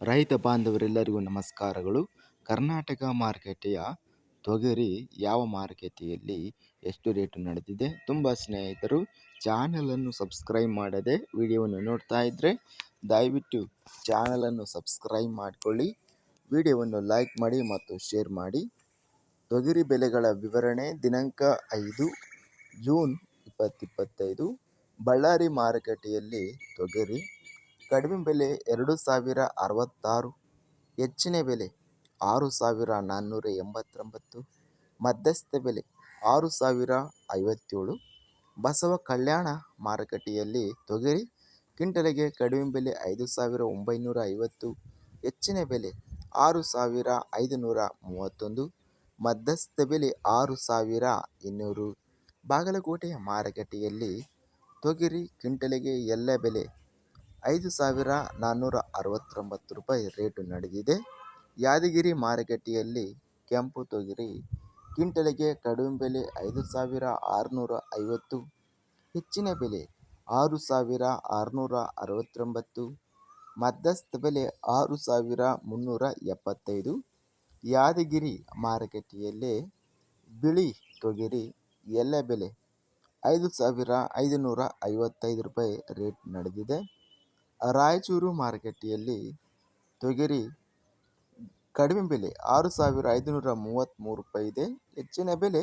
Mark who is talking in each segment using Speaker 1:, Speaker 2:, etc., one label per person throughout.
Speaker 1: ರೈತ ಬಾಂಧವರೆಲ್ಲರಿಗೂ ನಮಸ್ಕಾರಗಳು. ಕರ್ನಾಟಕ ಮಾರುಕಟ್ಟೆಯ ತೊಗರಿ ಯಾವ ಮಾರುಕಟ್ಟೆಯಲ್ಲಿ ಎಷ್ಟು ರೇಟು ನಡೆದಿದೆ ತುಂಬ ಸ್ನೇಹಿತರು ಚಾನಲನ್ನು ಸಬ್ಸ್ಕ್ರೈಬ್ ಮಾಡದೆ ವಿಡಿಯೋವನ್ನು ನೋಡ್ತಾ ಇದ್ದರೆ ದಯವಿಟ್ಟು ಚಾನಲನ್ನು ಸಬ್ಸ್ಕ್ರೈಬ್ ಮಾಡಿಕೊಳ್ಳಿ. ವಿಡಿಯೋವನ್ನು ಲೈಕ್ ಮಾಡಿ ಮತ್ತು ಶೇರ್ ಮಾಡಿ. ತೊಗರಿ ಬೆಲೆಗಳ ವಿವರಣೆ ದಿನಾಂಕ ಐದು ಜೂನ್ ಇಪ್ಪತ್ತಿಪ್ಪತ್ತೈದು ಬಳ್ಳಾರಿ ಮಾರುಕಟ್ಟೆಯಲ್ಲಿ ತೊಗರಿ ಕಡಿಮೆ ಬೆಲೆ ಎರಡು ಸಾವಿರ ಅರವತ್ತಾರು, ಹೆಚ್ಚಿನ ಬೆಲೆ ಆರು ಸಾವಿರ ನಾನ್ನೂರ ಎಂಬತ್ತೊಂಬತ್ತು, ಮಧ್ಯಸ್ಥ ಬೆಲೆ ಆರು ಸಾವಿರ ಐವತ್ತೇಳು. ಬಸವ ಕಲ್ಯಾಣ ಮಾರುಕಟ್ಟೆಯಲ್ಲಿ ತೊಗರಿ ಕ್ವಿಂಟಲಿಗೆ ಕಡಿಮೆ ಬೆಲೆ ಐದು ಸಾವಿರ ಒಂಬೈನೂರ ಐವತ್ತು, ಹೆಚ್ಚಿನ ಬೆಲೆ ಆರು ಸಾವಿರ ಐದುನೂರ ಮೂವತ್ತೊಂದು, ಮಧ್ಯಸ್ಥ ಬೆಲೆ ಆರು ಸಾವಿರ ಇನ್ನೂರು. ಬಾಗಲಕೋಟೆಯ ಮಾರುಕಟ್ಟೆಯಲ್ಲಿ ತೊಗರಿ ಕ್ವಿಂಟಲಿಗೆ ಎಲ್ಲ ಬೆಲೆ ಐದು ಸಾವಿರ ನಾನ್ನೂರ ಅರವತ್ತೊಂಬತ್ತು ರೂಪಾಯಿ ರೇಟು ನಡೆದಿದೆ. ಯಾದಗಿರಿ ಮಾರುಕಟ್ಟೆಯಲ್ಲಿ ಕೆಂಪು ತೊಗರಿ ಕ್ವಿಂಟಲಿಗೆ ಕಡಿಮೆ ಬೆಲೆ ಐದು ಸಾವಿರ ಆರುನೂರ ಐವತ್ತು, ಹೆಚ್ಚಿನ ಬೆಲೆ ಆರು ಸಾವಿರ ಆರುನೂರ ಅರವತ್ತೊಂಬತ್ತು, ಮಧ್ಯಸ್ಥ ಬೆಲೆ ಆರು ಸಾವಿರ ಮುನ್ನೂರ ಎಪ್ಪತ್ತೈದು. ಯಾದಗಿರಿ ಮಾರುಕಟ್ಟೆಯಲ್ಲಿ ಬಿಳಿ ತೊಗರಿ ಎಲ್ಲ ಬೆಲೆ ಐದು ಸಾವಿರ ಐದುನೂರ ಐವತ್ತೈದು ರೂಪಾಯಿ ರೇಟ್ ನಡೆದಿದೆ. ರಾಯಚೂರು ಮಾರುಕಟ್ಟೆಯಲ್ಲಿ ತೊಗರಿ ಕಡಿಮೆ ಬೆಲೆ ಆರು ಸಾವಿರ ಐದುನೂರ ಮೂವತ್ತ್ಮೂರು ರೂಪಾಯಿ ಇದೆ ಹೆಚ್ಚಿನ ಬೆಲೆ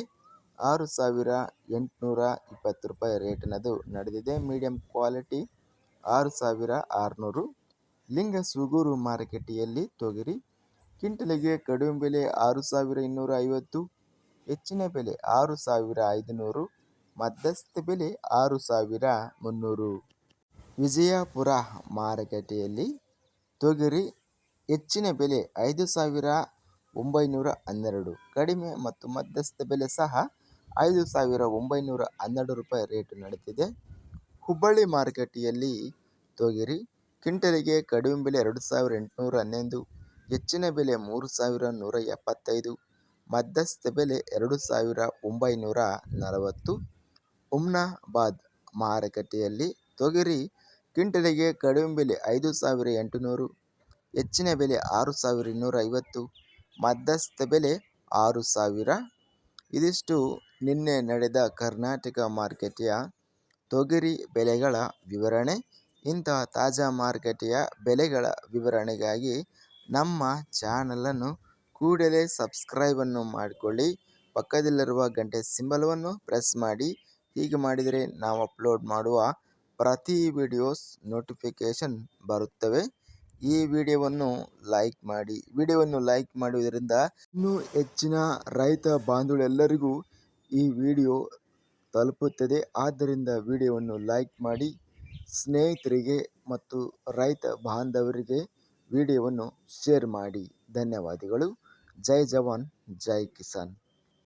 Speaker 1: ಆರು ಸಾವಿರ ಎಂಟುನೂರ ಇಪ್ಪತ್ತು ರೂಪಾಯಿ ರೇಟಿನದು ನಡೆದಿದೆ. ಮೀಡಿಯಂ ಕ್ವಾಲಿಟಿ ಆರು ಸಾವಿರ ಆರುನೂರು. ಲಿಂಗ ಸೂಗೂರು ಮಾರುಕಟ್ಟೆಯಲ್ಲಿ ತೊಗರಿ ಕ್ವಿಂಟಲಿಗೆ ಕಡಿಮೆ ಬೆಲೆ ಆರು ಸಾವಿರ ಇನ್ನೂರ ಐವತ್ತು. ಹೆಚ್ಚಿನ ಬೆಲೆ ಆರು ಸಾವಿರ ಐದುನೂರು. ಮಧ್ಯಸ್ಥ ಬೆಲೆ ಆರು ಸಾವಿರ ಮುನ್ನೂರು. ವಿಜಯಪುರ ಮಾರುಕಟ್ಟೆಯಲ್ಲಿ ತೊಗರಿ ಹೆಚ್ಚಿನ ಬೆಲೆ ಐದು ಸಾವಿರ ಒಂಬೈನೂರ ಹನ್ನೆರಡು, ಕಡಿಮೆ ಮತ್ತು ಮಧ್ಯಸ್ಥ ಬೆಲೆ ಸಹ ಐದು ಸಾವಿರ ಒಂಬೈನೂರ ಹನ್ನೆರಡು ರೂಪಾಯಿ ರೇಟ್ ನಡೆದಿದೆ. ಹುಬ್ಬಳ್ಳಿ ಮಾರುಕಟ್ಟೆಯಲ್ಲಿ ತೊಗರಿ ಕ್ವಿಂಟಲಿಗೆ ಕಡಿಮೆ ಬೆಲೆ ಎರಡು ಸಾವಿರ ಎಂಟುನೂರ ಹನ್ನೊಂದು, ಹೆಚ್ಚಿನ ಬೆಲೆ ಮೂರು ಸಾವಿರ ನೂರ ಎಪ್ಪತ್ತೈದು, ಮಧ್ಯಸ್ಥ ಬೆಲೆ ಎರಡು ಸಾವಿರ ಒಂಬೈನೂರ ನಲವತ್ತು. ಉಮ್ನಾಬಾದ್ ಮಾರುಕಟ್ಟೆಯಲ್ಲಿ ತೊಗರಿ ಕ್ವಿಂಟಲಿಗೆ ಕಡಿಮೆ ಬೆಲೆ ಐದು ಸಾವಿರ ಎಂಟುನೂರು, ಹೆಚ್ಚಿನ ಬೆಲೆ ಆರು ಸಾವಿರ ಇನ್ನೂರ ಐವತ್ತು ಮಧ್ಯಸ್ಥ ಬೆಲೆ ಆರು ಸಾವಿರ. ಇದಿಷ್ಟು ನಿನ್ನೆ ನಡೆದ ಕರ್ನಾಟಕ ಮಾರುಕಟ್ಟೆಯ ತೊಗರಿ ಬೆಲೆಗಳ ವಿವರಣೆ. ಇಂತಹ ತಾಜಾ ಮಾರುಕಟ್ಟೆಯ ಬೆಲೆಗಳ ವಿವರಣೆಗಾಗಿ ನಮ್ಮ ಚಾನಲನ್ನು ಕೂಡಲೇ ಸಬ್ಸ್ಕ್ರೈಬನ್ನು ಮಾಡಿಕೊಳ್ಳಿ. ಪಕ್ಕದಲ್ಲಿರುವ ಗಂಟೆ ಸಿಂಬಲವನ್ನು ಪ್ರೆಸ್ ಮಾಡಿ. ಹೀಗೆ ಮಾಡಿದರೆ ನಾವು ಅಪ್ಲೋಡ್ ಮಾಡುವ ಪ್ರತಿ ವಿಡಿಯೋಸ್ ನೋಟಿಫಿಕೇಶನ್ ಬರುತ್ತವೆ. ಈ ವಿಡಿಯೋವನ್ನು ಲೈಕ್ ಮಾಡಿ. ವಿಡಿಯೋವನ್ನು ಲೈಕ್ ಮಾಡುವುದರಿಂದ ಇನ್ನೂ ಹೆಚ್ಚಿನ ರೈತ ಬಾಂಧವರೆಲ್ಲರಿಗೂ ಈ ವಿಡಿಯೋ ತಲುಪುತ್ತದೆ. ಆದ್ದರಿಂದ ವಿಡಿಯೋವನ್ನು ಲೈಕ್ ಮಾಡಿ. ಸ್ನೇಹಿತರಿಗೆ ಮತ್ತು ರೈತ ಬಾಂಧವರಿಗೆ ವಿಡಿಯೋವನ್ನು ಶೇರ್ ಮಾಡಿ. ಧನ್ಯವಾದಗಳು. ಜೈ ಜವಾನ್, ಜೈ ಕಿಸಾನ್.